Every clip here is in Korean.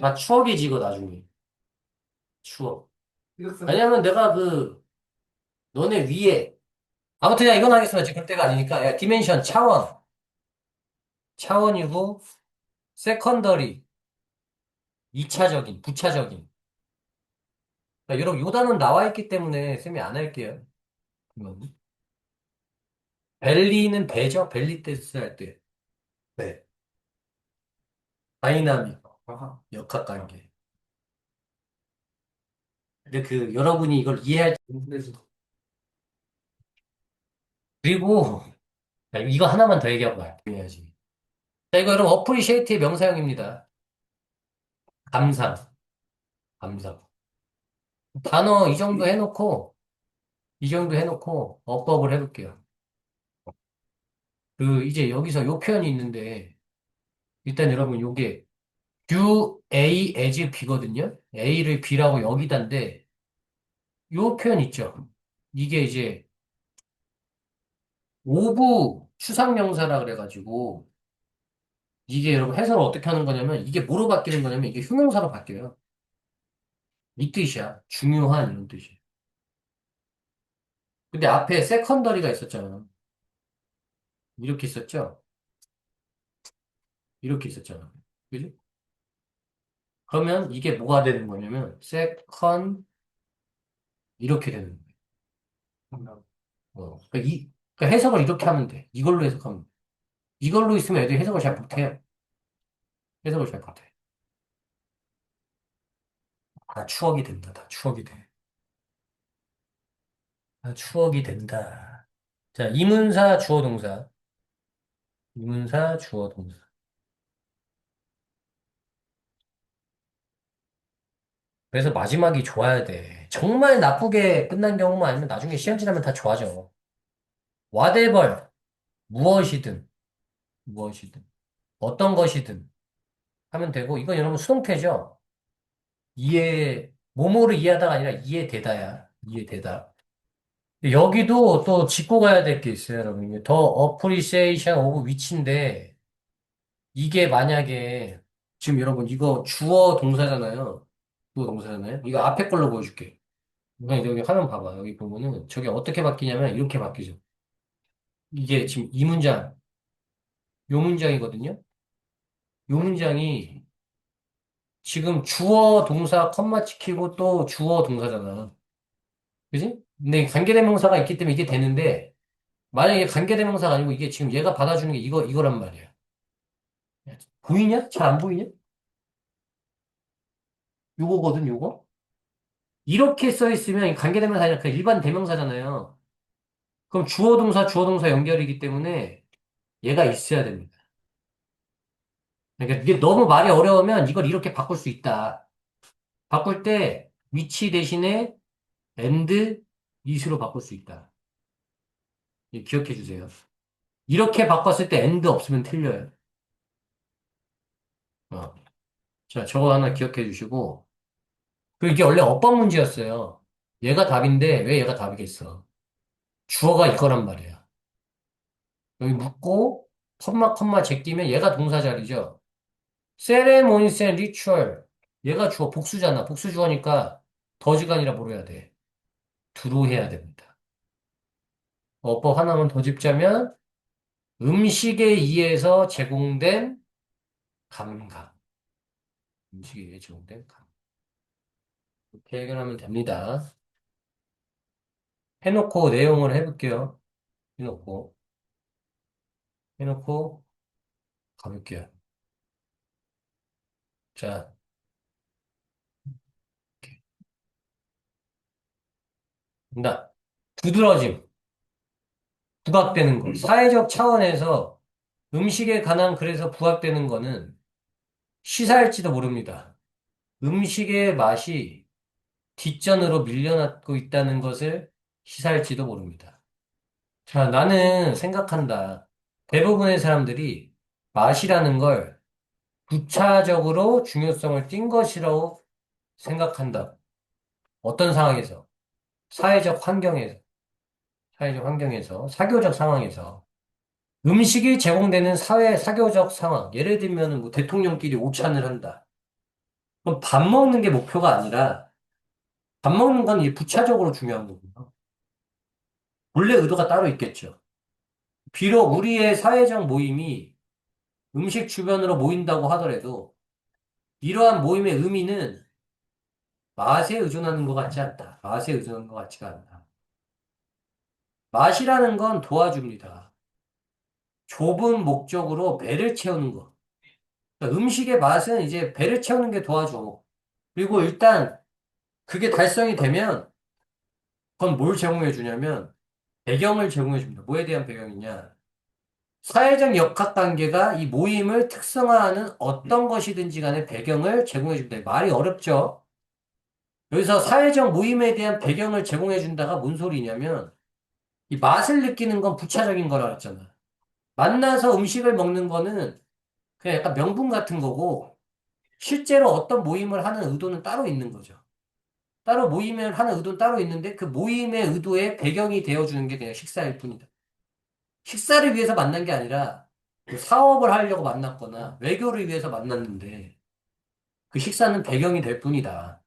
다 추억이지, 이거 나중에. 추억. 왜냐면 내가 그, 너네 위에, 아무튼 야, 이건 하겠습니다. 지금 그때가 아니니까. 야, 디멘션 차원. 차원이고, 세컨더리. 2차적인, 부차적인. 그러니까 여러분, 요 단어는 나와 있기 때문에 쌤이 안 할게요. 이건. 벨리는 배죠? 벨리 댄스 할 때. 네. 다이나믹. 역학 관계. 근데 그, 여러분이 이걸 이해할, 그리고, 야, 이거 하나만 더 얘기하고 말해야지. 자, 이거 여러분, 어프리시에이트의 명사형입니다. 감상. 감상. 단어 이 정도 해놓고, 이 정도 해놓고, 어법을 해볼게요. 그, 이제 여기서 요 표현이 있는데, 일단 여러분, 요게, do A as B거든요? A를 B라고 여기다인데, 요 표현 있죠? 이게 이제, 오부 추상명사라 그래가지고, 이게 여러분 해석을 어떻게 하는 거냐면, 이게 뭐로 바뀌는 거냐면, 이게 형용사로 바뀌어요. 이 뜻이야. 중요한 이런 뜻이야. 근데 앞에 세컨더리가 있었잖아. 이렇게 있었죠? 이렇게 있었잖아. 그지? 그러면 이게 뭐가 되는 거냐면, 세컨, 이렇게 되는 거예요. 어, 그러니까 이, 그러니까 해석을 이렇게 하면 돼. 이걸로 해석하면 돼. 이걸로 있으면 애들이 해석을 잘 못해요. 해석을 잘 못해. 다 추억이 된다. 다 추억이 돼. 다 추억이 된다. 자, 이문사 주어 동사. 이문사 주어 동사. 그래서 마지막이 좋아야 돼. 정말 나쁘게 끝난 경우만 아니면 나중에 시험 지나면 다 좋아져. whatever, 무엇이든, 무엇이든, 어떤 것이든 하면 되고, 이건 여러분 수동태죠? 이해, 뭐뭐를 이해하다가 아니라 이해되다야. 이해되다. 여기도 또 짚고 가야 될 게 있어요, 여러분. 더 appreciation of which인데, 이게 만약에, 지금 여러분, 이거 주어 동사잖아요. 주어 동사잖아요. 이거 앞에 걸로 보여줄게. 그냥 여기 화면 봐봐. 여기 보면은 저게 어떻게 바뀌냐면 이렇게 바뀌죠. 이게 지금 이 문장, 요 문장이거든요. 요 문장이 지금 주어 동사 컴마 찍히고 또 주어 동사잖아. 그지? 근데 관계대명사가 있기 때문에 이게 되는데 만약에 관계대명사가 아니고 이게 지금 얘가 받아주는 게 이거 이거란 말이야. 보이냐? 잘 안 보이냐? 요거거든, 요거. 이렇게 써 있으면 관계 대명사 아니라 그냥 일반 대명사잖아요. 그럼 주어 동사 주어 동사 연결이기 때문에 얘가 있어야 됩니다. 그러니까 이게 너무 말이 어려우면 이걸 이렇게 바꿀 수 있다. 바꿀 때 위치 대신에 and is로 바꿀 수 있다. 이거 기억해 주세요. 이렇게 바꿨을 때 and 없으면 틀려요. 어. 자, 저거 하나 기억해 주시고. 그 이게 원래 어법 문제였어요. 얘가 답인데 왜 얘가 답이겠어? 주어가 이거란 말이야. 여기 묻고 컴마 컴마 제끼면 얘가 동사 자리죠. 세레모니스 앤 리추얼 얘가 주어 복수잖아. 복수 주어니까 더즈가 아니라 뭐로 해야 돼? 두루 해야 됩니다. 어법 하나만 더 짚자면 음식에 의해서 제공된 감각. 음식에 의해 제공된 감각. 이렇게 해결하면 됩니다. 해놓고 내용을 해볼게요. 해놓고 해놓고 가볼게요. 자, 나 두드러짐, 부각되는 거. 사회적 차원에서 음식에 관한 그래서 부각되는 거는 시사일지도 모릅니다. 음식의 맛이 뒷전으로 밀려나고 있다는 것을 시사할지도 모릅니다. 자, 나는 생각한다. 대부분의 사람들이 맛이라는 걸 부차적으로 중요성을 띈 것이라고 생각한다. 어떤 상황에서? 사회적 환경에서, 사회적 환경에서, 사교적 상황에서, 음식이 제공되는 사회 사교적 상황, 예를 들면 뭐 대통령끼리 오찬을 한다. 그럼 밥 먹는 게 목표가 아니라 밥 먹는 건이 부차적으로 중요한 거고요. 본래 의도가 따로 있겠죠. 비록 우리의 사회적 모임이 음식 주변으로 모인다고 하더라도 이러한 모임의 의미는 맛에 의존하는 것 같지 않다. 맛에 의존하는 것 같지가 않다. 맛이라는 건 도와줍니다. 좁은 목적으로 배를 채우는 것. 그러니까 음식의 맛은 이제 배를 채우는 게 도와줘. 그리고 일단 그게 달성이 되면 그건 뭘 제공해 주냐면 배경을 제공해 줍니다. 뭐에 대한 배경이냐? 사회적 역학 관계가 이 모임을 특성화하는 어떤 것이든지 간에 배경을 제공해 줍니다. 말이 어렵죠? 여기서 사회적 모임에 대한 배경을 제공해 준다가 뭔 소리냐면 이 맛을 느끼는 건 부차적인 거라 그랬잖아. 만나서 음식을 먹는 거는 그냥 약간 명분 같은 거고 실제로 어떤 모임을 하는 의도는 따로 있는 거죠. 따로 모임을 하는 의도는 따로 있는데 그 모임의 의도의 배경이 되어주는 게 그냥 식사일 뿐이다. 식사를 위해서 만난 게 아니라 그 사업을 하려고 만났거나 외교를 위해서 만났는데 그 식사는 배경이 될 뿐이다.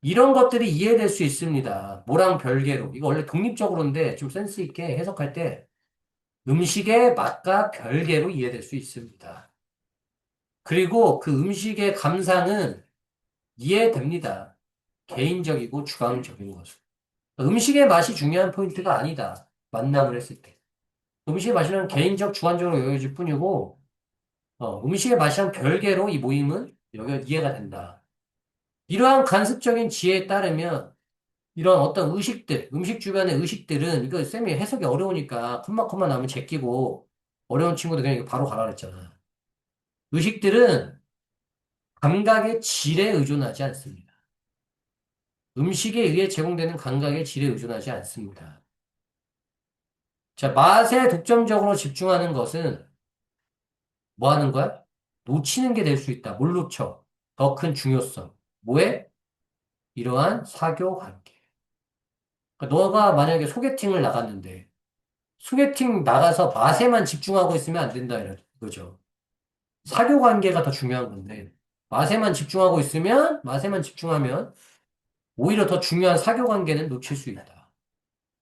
이런 것들이 이해될 수 있습니다. 뭐랑 별개로. 이거 원래 독립적으로인데 좀 센스 있게 해석할 때 음식의 맛과 별개로 이해될 수 있습니다. 그리고 그 음식의 감상은 이해됩니다. 개인적이고 주관적인 것은. 음식의 맛이 중요한 포인트가 아니다. 만남을 했을 때. 음식의 맛이는 개인적, 주관적으로 여겨질 뿐이고, 어, 음식의 맛이랑 별개로 이 모임은 여기 이해가 된다. 이러한 간습적인 지혜에 따르면 이런 어떤 의식들, 음식 주변의 의식들은 이거 쌤이 해석이 어려우니까 콤마 콤마 나면 제끼고 어려운 친구들 그냥 바로 가라 그랬잖아. 의식들은 감각의 질에 의존하지 않습니다. 음식에 의해 제공되는 감각의 질에 의존하지 않습니다. 자, 맛에 독점적으로 집중하는 것은 뭐 하는 거야? 놓치는 게 될 수 있다. 뭘 놓쳐? 더 큰 중요성. 뭐에? 이러한 사교 관계. 그러니까 너가 만약에 소개팅을 나갔는데 소개팅 나가서 맛에만 집중하고 있으면 안 된다 이거죠. 사교 관계가 더 중요한 건데 맛에만 집중하고 있으면 맛에만 집중하면 오히려 더 중요한 사교 관계는 놓칠 수 있다.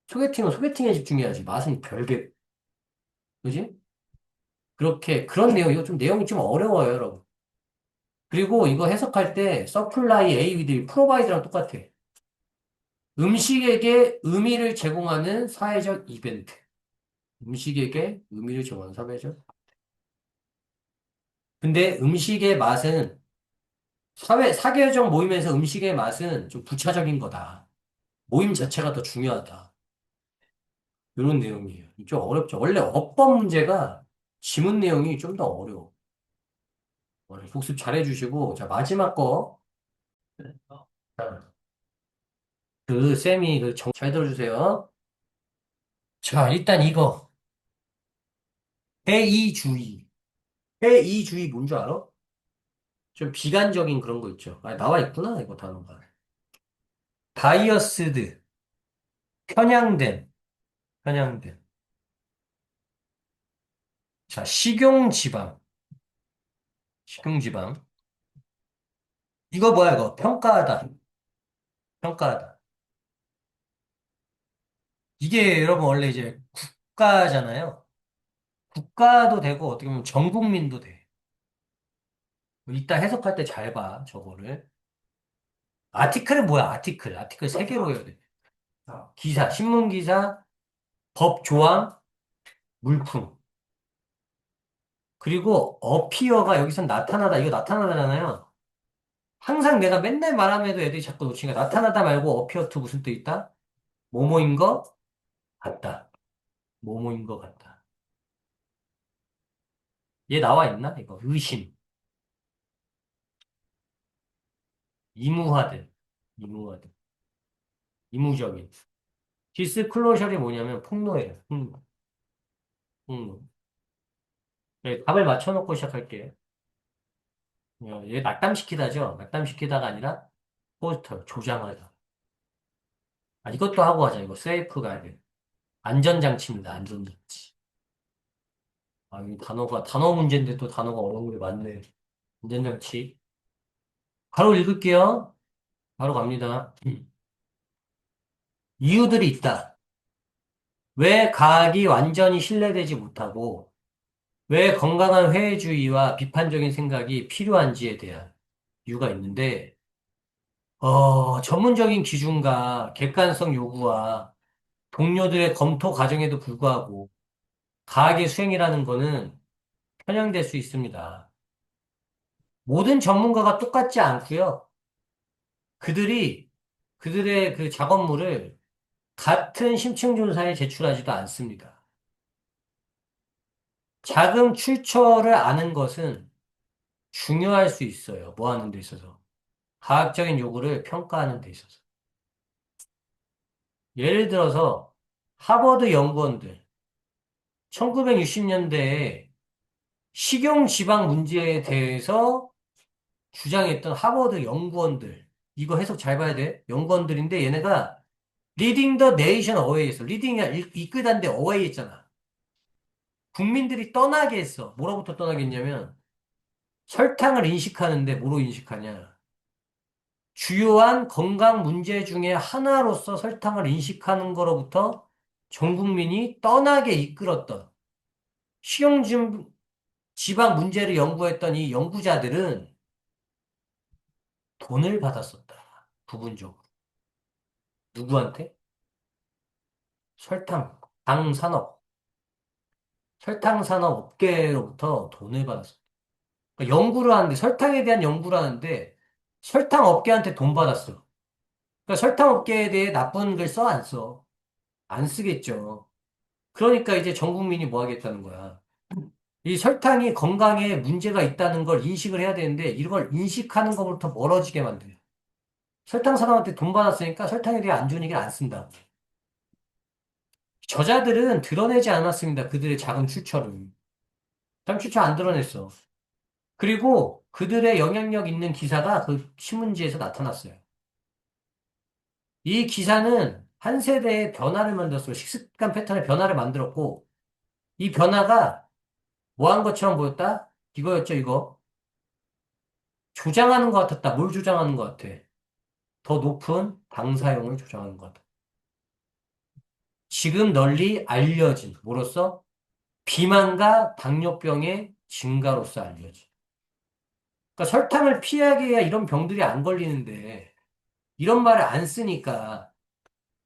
소개팅은 소개팅에 집중해야지 맛은 별개. 그지? 그렇게 그런 내용 이거 좀 내용이 좀 어려워요, 여러분. 그리고 이거 해석할 때 서플라이 A with 프로바이드랑 똑같아. 음식에게 의미를 제공하는 사회적 이벤트. 음식에게 의미를 제공하는 사회적. 근데 음식의 맛은 사회, 사회적 모임에서 음식의 맛은 좀 부차적인 거다. 모임 자체가 더 중요하다. 이런 내용이에요. 좀 어렵죠. 원래 어법 문제가 지문 내용이 좀 더 어려워. 오늘 복습 잘 해주시고, 자, 마지막 거. 자, 그, 쌤이 그 정, 잘 들어주세요. 자, 일단 이거. 해이주의. 해이주의 뭔 줄 알아? 좀 비관적인 그런 거 있죠. 아, 나와 있구나, 이거 단어가. 바이어스드. 편향된. 편향된. 자, 식용지방. 식용지방. 이거 뭐야, 이거? 평가하다. 평가하다. 이게 여러분 원래 이제 국가잖아요. 국가도 되고 어떻게 보면 전 국민도 돼. 이따 해석할 때 잘 봐, 저거를. 아티클은 뭐야, 아티클. 아티클 세 개로 해야 돼. 기사, 신문 기사, 법 조항, 물품. 그리고 어피어가 여기서 나타나다, 이거 나타나다잖아요. 항상 내가 맨날 말하면도 애들이 자꾸 놓치니까 나타나다 말고 어피어 투 무슨 뜻 있다? 뭐뭐인 거 같다. 뭐뭐인 거 같다. 얘 나와 있나? 이거 의심. 이무화된. 이무화된. 이무적인. 디스클로셜이 뭐냐면 폭로예요. 폭로. 폭로. 네, 답을 맞춰놓고 시작할게요. 어, 얘 낙담시키다죠? 낙담시키다가 아니라 포스터, 조장하다. 아, 이것도 하고 하자. 이거 세이프 가야 안전장치입니다. 안전장치. 아, 이 단어가, 단어 문제인데 또 단어가 어려운 게 많네. 안전장치. 바로 읽을게요. 바로 갑니다. 이유들이 있다. 왜 과학이 완전히 신뢰되지 못하고 왜 건강한 회의주의와 비판적인 생각이 필요한지에 대한 이유가 있는데, 어, 전문적인 기준과 객관성 요구와 동료들의 검토 과정에도 불구하고 과학의 수행이라는 거는 편향될 수 있습니다. 모든 전문가가 똑같지 않고요. 그들이 그들의 그 작업물을 같은 심층 조사에 제출하지도 않습니다. 자금 출처를 아는 것은 중요할 수 있어요. 뭐 하는 데 있어서. 과학적인 요구를 평가하는 데 있어서. 예를 들어서 하버드 연구원들 1960년대에 식용 지방 문제에 대해서 주장했던 하버드 연구원들 이거 해석 잘 봐야 돼. 연구원들인데 얘네가 리딩 더 네이션 어웨이 했어. 리딩이 이끌다는데 어웨이 했잖아. 국민들이 떠나게 했어. 뭐로부터 떠나게 했냐면 설탕을 인식하는데 뭐로 인식하냐? 주요한 건강 문제 중에 하나로서 설탕을 인식하는 거로부터 전 국민이 떠나게 이끌었던 식용지방 문제를 연구했던 이 연구자들은 돈을 받았었다. 부분적으로. 누구한테? 설탕, 당 산업, 설탕 산업 업계로부터 돈을 받았었다. 그러니까 연구를 하는데, 설탕에 대한 연구를 하는데, 설탕 업계한테 돈 받았어. 그러니까 설탕 업계에 대해 나쁜 글 써, 안 써? 안 쓰겠죠. 그러니까 이제 전 국민이 뭐 하겠다는 거야. 이 설탕이 건강에 문제가 있다는 걸 인식을 해야 되는데, 이걸 인식하는 것부터 멀어지게 만들어요. 설탕 사람한테 돈 받았으니까 설탕에 대해 안 좋은 얘기를 안 쓴다. 저자들은 드러내지 않았습니다. 그들의 작은 출처를. 작은 출처 안 드러냈어. 그리고 그들의 영향력 있는 기사가 그 신문지에서 나타났어요. 이 기사는 한 세대의 변화를 만들었어요. 식습관 패턴의 변화를 만들었고, 이 변화가 뭐한 것처럼 보였다? 이거였죠, 이거. 조장하는 것 같았다. 뭘 조장하는 것 같아? 더 높은 당 사용을 조장하는 것 같아. 지금 널리 알려진, 뭐로써? 비만과 당뇨병의 증가로서 알려진. 그러니까 설탕을 피하게 해야 이런 병들이 안 걸리는데, 이런 말을 안 쓰니까,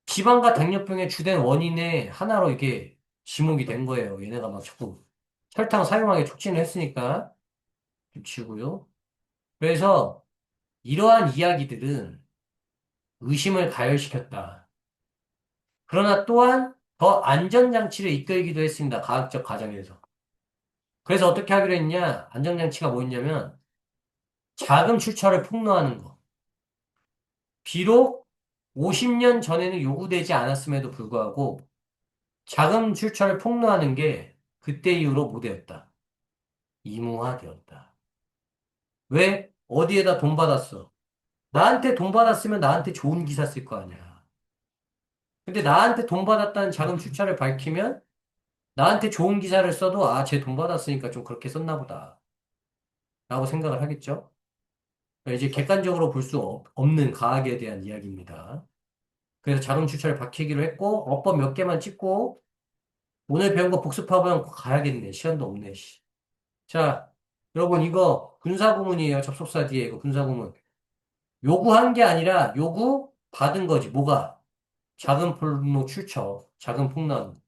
비만과 당뇨병의 주된 원인의 하나로 이게 지목이 된 거예요. 얘네가 막 자꾸 설탕 사용하게 촉진을 했으니까. 좀 지우고요. 그래서, 이러한 이야기들은 의심을 가열시켰다. 그러나 또한 더 안전장치를 이끌기도 했습니다. 과학적 과정에서. 그래서 어떻게 하기로 했냐? 안전장치가 뭐였냐면 자금 출처를 폭로하는 거. 비록 50년 전에는 요구되지 않았음에도 불구하고 자금 출처를 폭로하는 게 그때 이후로 뭐되었다? 의무화되었다. 왜? 어디에다 돈 받았어? 나한테 돈 받았으면 나한테 좋은 기사 쓸 거 아니야. 근데 나한테 돈 받았다는 자금 출처를 밝히면 나한테 좋은 기사를 써도 아, 쟤 돈 받았으니까 좀 그렇게 썼나 보다. 라고 생각을 하겠죠? 그러니까 이제 객관적으로 볼 수 없는 과학에 대한 이야기입니다. 그래서 자금 출처를 밝히기로 했고, 어법 몇 개만 찍고, 오늘 배운 거 복습하면 가야겠네. 시간도 없네, 씨. 자, 여러분, 이거 군사구문이에요. 접속사 뒤에 이거 군사구문. 요구한 게 아니라 요구 받은 거지. 뭐가? 자금 폭로 출처, 자금 폭로하는.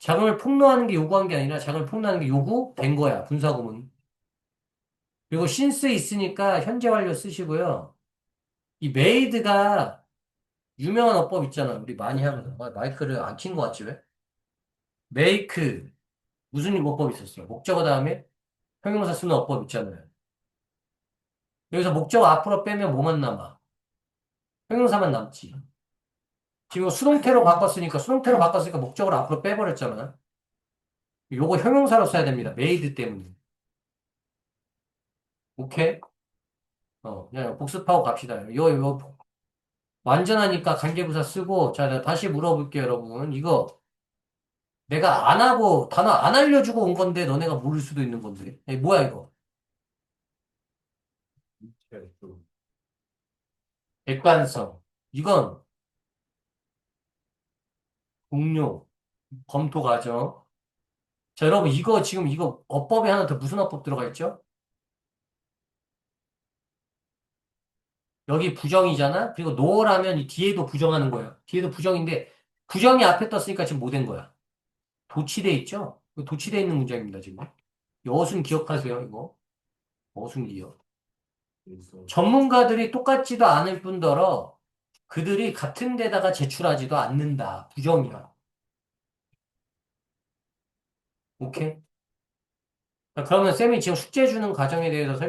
자금을 폭로하는 게 요구한 게 아니라 자금을 폭로하는 게 요구된 거야. 분사구문. 그리고 신스 있으니까 현재 완료 쓰시고요. 이 메이드가 유명한 어법 있잖아. 우리 많이 하거든. 아, 마이크를 안 킨 것 같지 왜? 메이크 무슨 어법 있었어요? 목적어 다음에 형용사 쓰는 어법 있잖아요. 여기서 목적어 앞으로 빼면 뭐만 남아? 형용사만 남지. 지금 수동태로 바꿨으니까 수동태로 바꿨으니까 목적어를 앞으로 빼버렸잖아. 요거 형용사로 써야 됩니다. 메이드 때문에. 오케이? 어, 그냥 복습하고 갑시다. 이거, 완전하니까 관계부사 쓰고, 자, 다시 물어볼게요, 여러분. 이거, 내가 안 하고, 단어 안 알려주고 온 건데, 너네가 모를 수도 있는 건데. 에 뭐야, 이거? 객관성. 이건 공료, 검토 과정. 자, 여러분, 이거 지금 이거 어법에 하나 더 무슨 어법 들어가 있죠? 여기 부정이잖아? 그리고 노라면 이 뒤에도 부정하는 거예요. 뒤에도 부정인데, 부정이 앞에 떴으니까 지금 못 된 거야. 도치돼 있죠? 도치돼 있는 문장입니다, 지금. 여순 기억하세요, 이거. 어순 기억. 전문가들이 똑같지도 않을 뿐더러 그들이 같은 데다가 제출하지도 않는다. 부정이야. 오케이? 그러면 쌤이 지금 숙제 주는 과정에 대해서 설